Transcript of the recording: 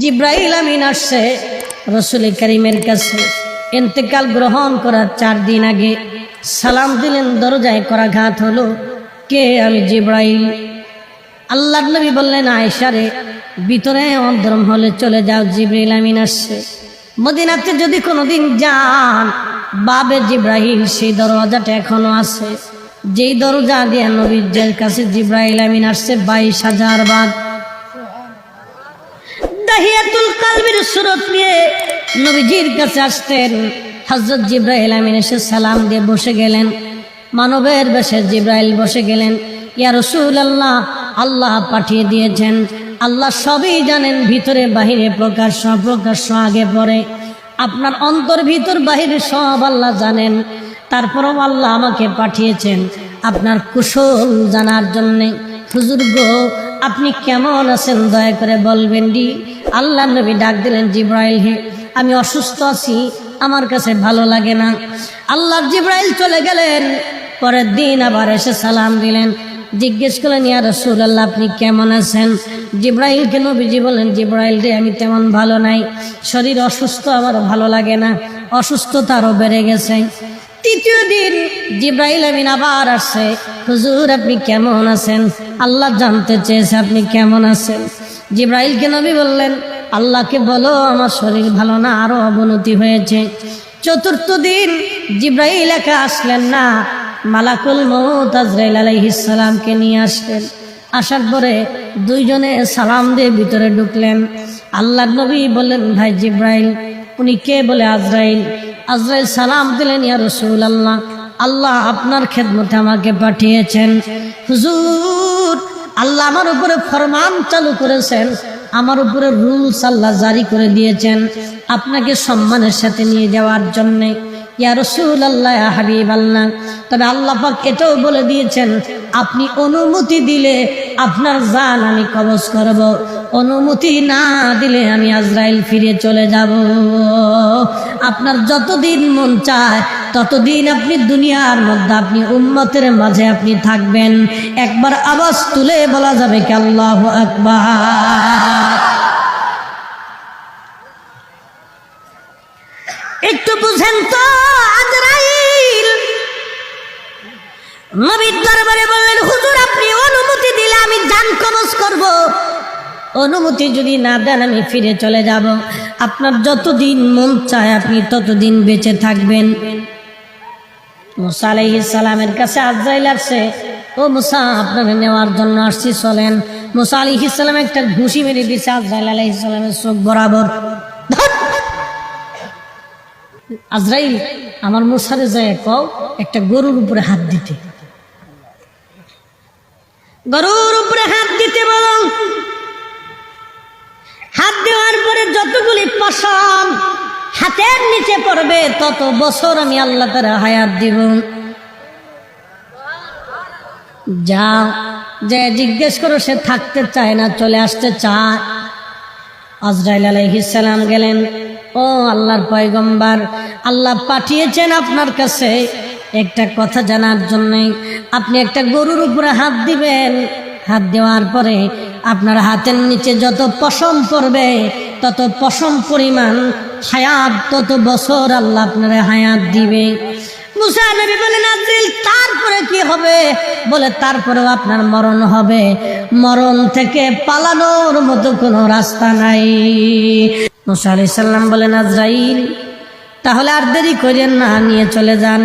জিব্রাইল আমিন আসছে রসুল করিমের কাছে। এতেকাল গ্রহণ করার চার দিন আগে সালাম দিলেন, দরজায় করা ঘাত হলো, কে আমি জিব্রাইল? আল্লাহ নবী বললেন আয়সারে ভিতরে অন্তরম হলে চলে যাও, জিব্রাইল আমিন আসছে। মদিনাতে যদি কোনোদিন যান বাবে জিব্রাহিল সেই দরজাটা এখনও আছে। যেই দরজা দিয়ে নবীর কাছে জিব্রাহিল আমিন আসছে, বাইশ হাজার বাদ। দাহিয়াতুল কালবির সুরত নিয়ে নবীজির কাছে আসতেন। হজরত জিব্রাহিল আমিন এসে সালাম দিয়ে বসে গেলেন। মানবের বেশে জিব্রাইল বসে গেলেন। ইয়া রসুল আল্লাহ আল্লাহ পাঠিয়ে দিয়েছেন। আল্লাহ সবই জানেন, ভিতরে বাহিরে প্রকাশ্য প্রকাশ্য আগে, পরে। আপনার অন্তর ভিতর, বাহিরে সব আল্লাহ জানেন। তারপরও আল্লাহ আমাকে পাঠিয়েছেন। আপনার কুশল জানার জন্যে। হুজুর আপনি কেমন আছেন দয়া করে বলবেন ডি আল্লাহ নবী ডাক দিলেন, জিব্রাইল, হে, আমি অসুস্থ আছি, আমার কাছে ভালো লাগে না। আল্লাহ জিব্রাইল চলে গেলেন। পরের দিন আবার এসে সালাম দিলেন। জিজ্ঞেস করলেন, ইয়া রসুল্লাহ আপনি কেমন আছেন? জিব্রাইলকে নবীজি বলেন জিব্রাইল রে, আমি তেমন ভালো নাই। শরীর অসুস্থ আমার ভালো লাগে না। অসুস্থতা আরও বেড়ে গেছে। তৃতীয় দিন জিব্রাইল আমিন আবার আসছে। হুজুর, আপনি কেমন আছেন? আল্লাহ জানতে চেয়েছে আপনি কেমন আছেন? জিব্রাইলকে নবী বললেন, আল্লাহকে বলো, আমার শরীর ভালো না, আরও অবনতি হয়েছে। চতুর্থ দিন জিব্রাইল একা আসলেন না, মালাকুল মৌত আজরাইল আলাইহিসালামকে নিয়ে আসলেন। আসার পরে দুইজনে সালাম দিয়ে ভিতরে ঢুকলেন। আল্লাহ নবী বললেন, ভাই জিব্রাইল, উনি কে বলে আজরাইল? আজরাইল সালাম দিলেন, ইয়া রসুল আল্লাহ আল্লাহ আপনার খেদমতে আমাকে পাঠিয়েছেন। হুজুর, আল্লাহ আমার উপরে ফরমান চালু করেছেন। আমার উপরে রুলস আল্লাহ জারি করে দিয়েছেন আপনাকে সম্মানের সাথে নিয়ে যাওয়ার জন্যে। ইয়া আল্লাহ হাবিব আল্লাহ তবে আল্লাহ পাক এটাও বলে দিয়েছেন, আপনি অনুমতি দিলে আপনার জান আমি কবজ করব। অনুমতি না দিলে আমি আজরাইল ফিরে চলে যাব। আপনার যতদিন মন চায় ততদিন আপনি দুনিয়ার মধ্যে, আপনি উম্মতের মাঝে আপনি থাকবেন। একবার আওয়াজ তুলে বলা যাবে কি আল্লাহ আকবার। একটু বুঝেন তো, আজরাইল। নবীর দরবারে বললেন, হুজুর, আপনি অনুমতি দিলে আমি জান কবজ করব। অনুমতি যদি না দেন, আমি ফিরে চলে যাব। আপনার যতদিন মন চায়, আপনি ততদিন বেঁচে থাকবেন। মুসা আলাইহিস সালামের কাছে আজরাইল আসছে ও মুসা আপনাকে নেওয়ার জন্য আসছি, চলেন। মুসা আলাইহিস সালাম একটা ঘুষি মেরে দিচ্ছে আজরাইল আলাইহিস সালামের চোখ বরাবর! আজরাইল, আমার মুসারে যায় কও, একটা গরুর উপরে হাত দিতে। গরুর উপরে হাত দিতে বলো। হাত দেওয়ার পরে যতগুলি পশম হাতের নিচে পড়বে, তত বছর আমি আল্লাহ তারা হায়াত দিব। যাও, যে জিজ্ঞেস করো, সে থাকতে চায় না, চলে আসতে চায়। আজরাইল আলাইহিসালাম গেলেন, ও আল্লাহর পয়গম্বার, আল্লাহ পাঠিয়েছেন আপনার কাছে একটা কথা জানার জন্য। আপনি একটা গরুর উপরে হাত দিবেন। হাত দেওয়ার পরে আপনার হাতের নিচে যত পশম পড়বে তত পশম পরিমাণ হায়াত, তত বছর আল্লাহ আপনার হায়াত দিবে। তারপরে কি হবে? বলে, তারপরেও আপনার মরণ হবে। মরণ থেকে পালানোর মতো কোনো রাস্তা নাই। মুসা আলি সাল্লাম বলেন আজরাইল তাহলে আর দেরি করেন না, নিয়ে চলে যান।